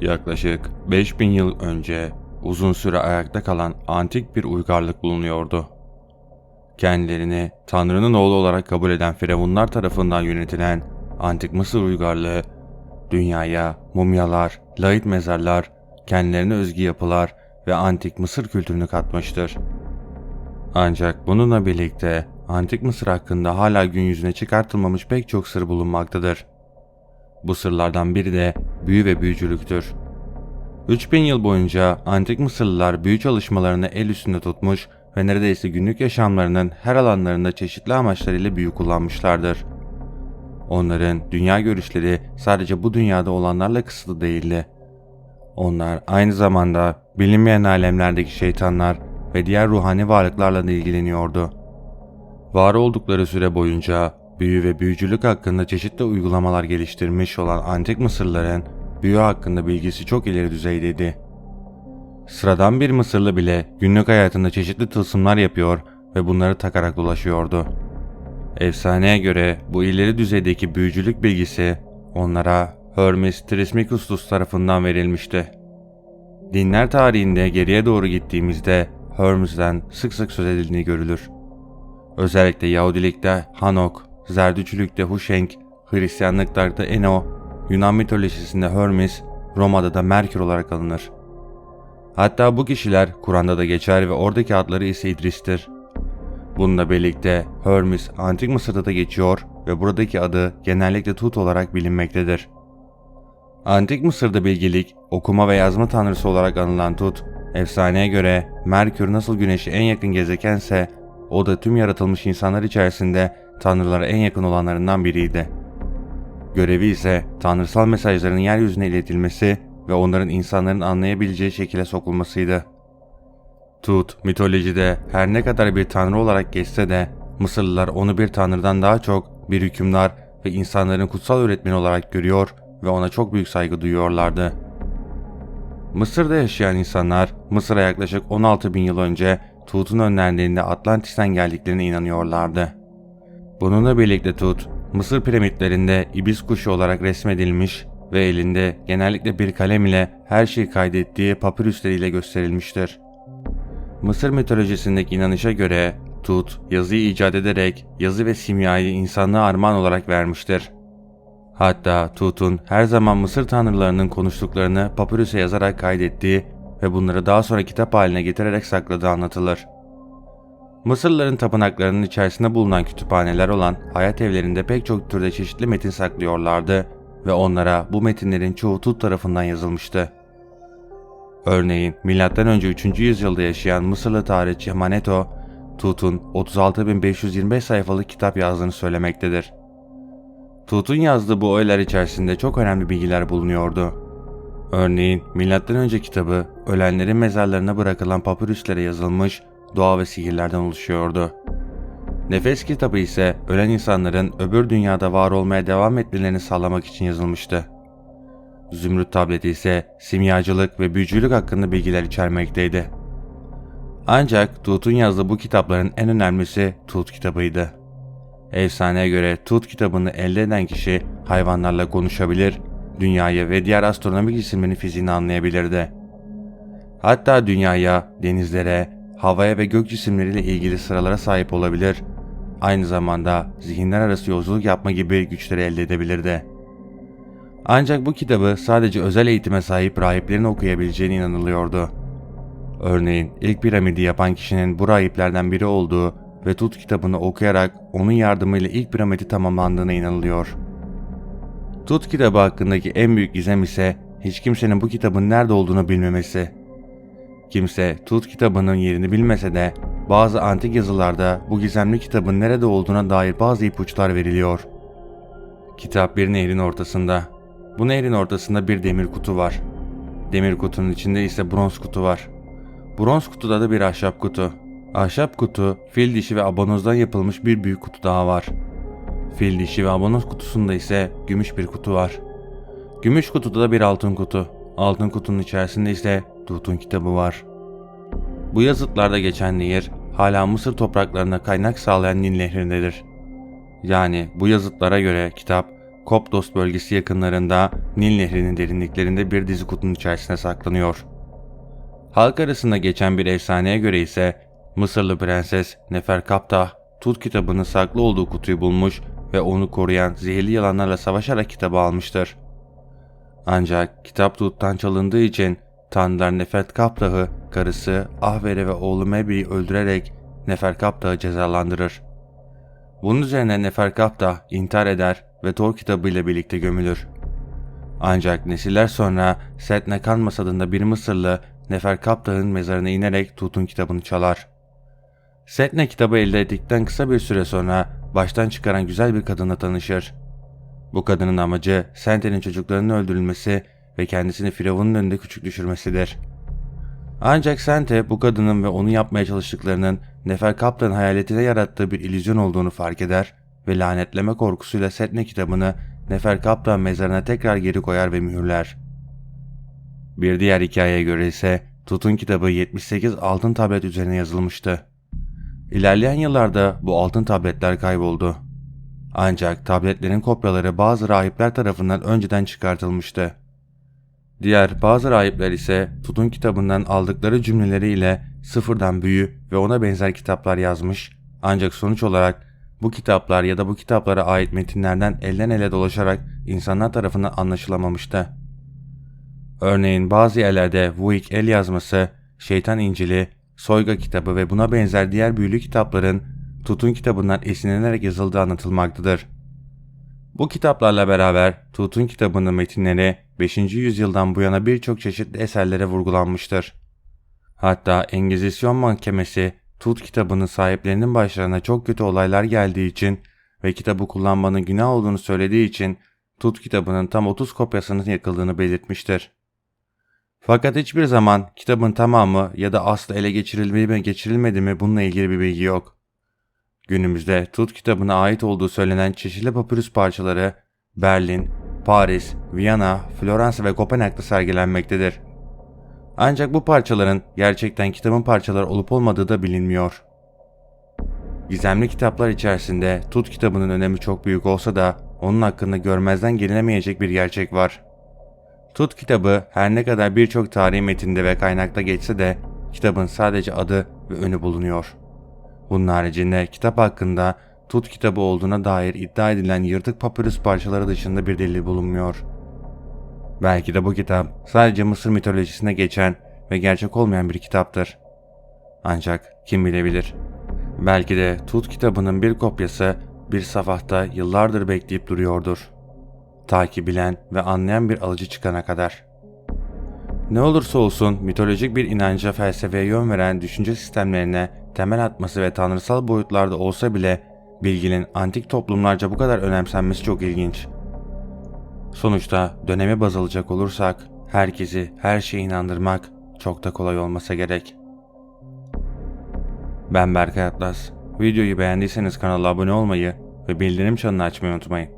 Yaklaşık 5000 yıl önce uzun süre ayakta kalan antik bir uygarlık bulunuyordu. Kendilerini Tanrı'nın oğlu olarak kabul eden firavunlar tarafından yönetilen antik Mısır uygarlığı, dünyaya mumyalar, lahit mezarlar, kendilerine özgü yapılar ve antik Mısır kültürünü katmıştır. Ancak bununla birlikte antik Mısır hakkında hala gün yüzüne çıkartılmamış pek çok sır bulunmaktadır. Bu sırlardan biri de büyü ve büyücülüktür. 3000 yıl boyunca antik Mısırlılar büyü çalışmalarını el üstünde tutmuş ve neredeyse günlük yaşamlarının her alanlarında çeşitli amaçlarıyla büyü kullanmışlardır. Onların dünya görüşleri sadece bu dünyada olanlarla kısıtlı değildi. Onlar aynı zamanda bilinmeyen alemlerdeki şeytanlar ve diğer ruhani varlıklarla da ilgileniyordu. Var oldukları süre boyunca büyü ve büyücülük hakkında çeşitli uygulamalar geliştirmiş olan antik Mısırlıların büyü hakkında bilgisi çok ileri düzeydeydi. Sıradan bir Mısırlı bile günlük hayatında çeşitli tılsımlar yapıyor ve bunları takarak dolaşıyordu. Efsaneye göre bu ileri düzeydeki büyücülük bilgisi onlara Hermes Trismegistus tarafından verilmişti. Dinler tarihinde geriye doğru gittiğimizde Hermes'den sık sık söz edildiğini görülür. Özellikle Yahudilikte Hanok, Zerdüçülükte Huşenk, Hristiyanlıklarda Eno, Yunan mitolojisinde Hermes, Roma'da da Merkür olarak alınır. Hatta bu kişiler Kur'an'da da geçer ve oradaki adları ise İdris'tir. Bununla birlikte Hermes Antik Mısır'da da geçiyor ve buradaki adı genellikle Tut olarak bilinmektedir. Antik Mısır'da bilgelik, okuma ve yazma tanrısı olarak anılan Tut, efsaneye göre Merkür nasıl Güneş'e en yakın gezegense o da tüm yaratılmış insanlar içerisinde tanrılara en yakın olanlarından biriydi. Görevi ise tanrısal mesajların yeryüzüne iletilmesi ve onların insanların anlayabileceği şekilde sokulmasıydı. Tut, mitolojide her ne kadar bir tanrı olarak geçse de Mısırlılar onu bir tanrıdan daha çok bir hükümdar ve insanların kutsal öğretmeni olarak görüyor ve ona çok büyük saygı duyuyorlardı. Mısır'da yaşayan insanlar Mısır'a yaklaşık 16 bin yıl önce Tut'un önlerinde Atlantis'ten geldiklerine inanıyorlardı. Bununla birlikte Tut, Mısır piramitlerinde ibis kuşu olarak resmedilmiş ve elinde genellikle bir kalem ile her şeyi kaydettiği papirüsleriyle gösterilmiştir. Mısır mitolojisindeki inanışa göre Tut, yazıyı icat ederek yazı ve simyayı insanlığa armağan olarak vermiştir. Hatta Tut'un her zaman Mısır tanrılarının konuştuklarını papirüse yazarak kaydettiği ve bunları daha sonra kitap haline getirerek sakladığı anlatılır. Mısırlıların tapınaklarının içerisinde bulunan kütüphaneler olan hayat evlerinde pek çok türde çeşitli metin saklıyorlardı ve onlara bu metinlerin çoğu Tut tarafından yazılmıştı. Örneğin M.Ö. 3. yüzyılda yaşayan Mısırlı tarihçi Maneto, Tut'un 36.525 sayfalık kitap yazdığını söylemektedir. Tut'un yazdığı bu öğeler içerisinde çok önemli bilgiler bulunuyordu. Örneğin M.Ö. kitabı ölenlerin mezarlarına bırakılan papyrüslere yazılmış dua ve sihirlerden oluşuyordu. Nefes kitabı ise ölen insanların öbür dünyada var olmaya devam etmelerini sağlamak için yazılmıştı. Zümrüt tableti ise simyacılık ve büyücülük hakkında bilgiler içermekteydi. Ancak Tut'un yazdığı bu kitapların en önemlisi Tut kitabıydı. Efsaneye göre Tut kitabını elde eden kişi hayvanlarla konuşabilir, dünyayı ve diğer astronomik cisimlerin fiziğini anlayabilirdi. Hatta dünyaya, denizlere, havaya ve gök cisimleriyle ilgili sıralara sahip olabilir, aynı zamanda zihinler arası yolculuk yapma gibi güçleri elde edebilirdi. Ancak bu kitabı sadece özel eğitime sahip rahiplerin okuyabileceğine inanılıyordu. Örneğin ilk piramidi yapan kişinin bu rahiplerden biri olduğu ve Tut kitabını okuyarak onun yardımıyla ilk piramidi tamamlandığına inanılıyor. Tut kitabı hakkındaki en büyük gizem ise hiç kimsenin bu kitabın nerede olduğunu bilmemesi. Kimse Tut kitabının yerini bilmese de bazı antik yazılarda bu gizemli kitabın nerede olduğuna dair bazı ipuçlar veriliyor. Kitap bir nehrin ortasında. Bu nehrin ortasında bir demir kutu var. Demir kutunun içinde ise bronz kutu var. Bronz kutuda da bir ahşap kutu. Ahşap kutu, fil dişi ve abanozdan yapılmış bir büyük kutu daha var. Fil dişi ve abonoz kutusunda ise gümüş bir kutu var. Gümüş kutuda da bir altın kutu. Altın kutunun içerisinde ise Tut'un kitabı var. Bu yazıtlarda geçen nehir hala Mısır topraklarına kaynak sağlayan Nil nehrindedir. Yani bu yazıtlara göre kitap Koptos bölgesi yakınlarında Nil Nehri'nin derinliklerinde bir dizi kutunun içerisinde saklanıyor. Halk arasında geçen bir efsaneye göre ise Mısırlı prenses Neferkaptah Tut kitabının saklı olduğu kutuyu bulmuş ve onu koruyan zehirli yalanlarla savaşarak kitabı almıştır. Ancak kitap Tut'tan çalındığı için Tanrılar Neferkaptah'ı, karısı Ahvere ve oğlu Mebi'yi öldürerek Neferkaptah'ı cezalandırır. Bunun üzerine Neferkaptah intihar eder ve Tor kitabıyla birlikte gömülür. Ancak nesiller sonra Setnekan Masadında bir Mısırlı Neferkaptah'ın mezarına inerek Tut'un kitabını çalar. Setne kitabı elde ettikten kısa bir süre sonra baştan çıkaran güzel bir kadınla tanışır. Bu kadının amacı Sente'nin çocuklarının öldürülmesi ve kendisini Firavun'un önünde küçük düşürmesidir. Ancak Sente bu kadının ve onu yapmaya çalıştıklarının Neferkaptah'ın hayaletine yarattığı bir illüzyon olduğunu fark eder ve lanetleme korkusuyla Setne kitabını Neferkaptah mezarına tekrar geri koyar ve mühürler. Bir diğer hikayeye göre ise Tut'un kitabı 78 altın tablet üzerine yazılmıştı. İlerleyen yıllarda bu altın tabletler kayboldu. Ancak tabletlerin kopyaları bazı rahipler tarafından önceden çıkartılmıştı. Diğer bazı rahipler ise Tut'un kitabından aldıkları cümleleriyle sıfırdan büyü ve ona benzer kitaplar yazmış ancak sonuç olarak bu kitaplar ya da bu kitaplara ait metinlerden elden ele dolaşarak insanlar tarafından anlaşılamamıştı. Örneğin bazı yerlerde Vuik el yazması, Şeytan İncili, Soyga kitabı ve buna benzer diğer büyülü kitapların Tut'un kitabından esinlenerek yazıldığı anlatılmaktadır. Bu kitaplarla beraber Tut'un kitabının metinleri 5. yüzyıldan bu yana birçok çeşitli eserlere vurgulanmıştır. Hatta Engizisyon Mahkemesi Tut kitabının sahiplerinin başlarına çok kötü olaylar geldiği için ve kitabı kullanmanın günah olduğunu söylediği için Tut kitabının tam 30 kopyasının yakıldığını belirtmiştir. Fakat hiçbir zaman kitabın tamamı ya da aslı ele geçirilmedi mi geçirilmedi mi bununla ilgili bir bilgi yok. Günümüzde Tut kitabına ait olduğu söylenen çeşitli papyrus parçaları Berlin, Paris, Viyana, Floransa ve Kopenhag'da sergilenmektedir. Ancak bu parçaların gerçekten kitabın parçaları olup olmadığı da bilinmiyor. Gizemli kitaplar içerisinde Tut kitabının önemi çok büyük olsa da onun hakkında görmezden gelinemeyecek bir gerçek var. Tut kitabı her ne kadar birçok tarihi metinde ve kaynakta geçse de kitabın sadece adı ve önü bulunuyor. Bunun haricinde kitap hakkında Tut kitabı olduğuna dair iddia edilen yırtık papyrus parçaları dışında bir delil bulunmuyor. Belki de bu kitap sadece Mısır mitolojisine geçen ve gerçek olmayan bir kitaptır. Ancak kim bilebilir? Belki de Tut kitabının bir kopyası bir safhada yıllardır bekleyip duruyordur. Ta ki bilen ve anlayan bir alıcı çıkana kadar. Ne olursa olsun mitolojik bir inanca felsefeye yön veren düşünce sistemlerine temel atması ve tanrısal boyutlarda olsa bile bilginin antik toplumlarca bu kadar önemsenmesi çok ilginç. Sonuçta döneme baz alacak olursak herkesi her şeye inandırmak çok da kolay olmasa gerek. Ben Berkay Atlas. Videoyu beğendiyseniz kanala abone olmayı ve bildirim çanını açmayı unutmayın.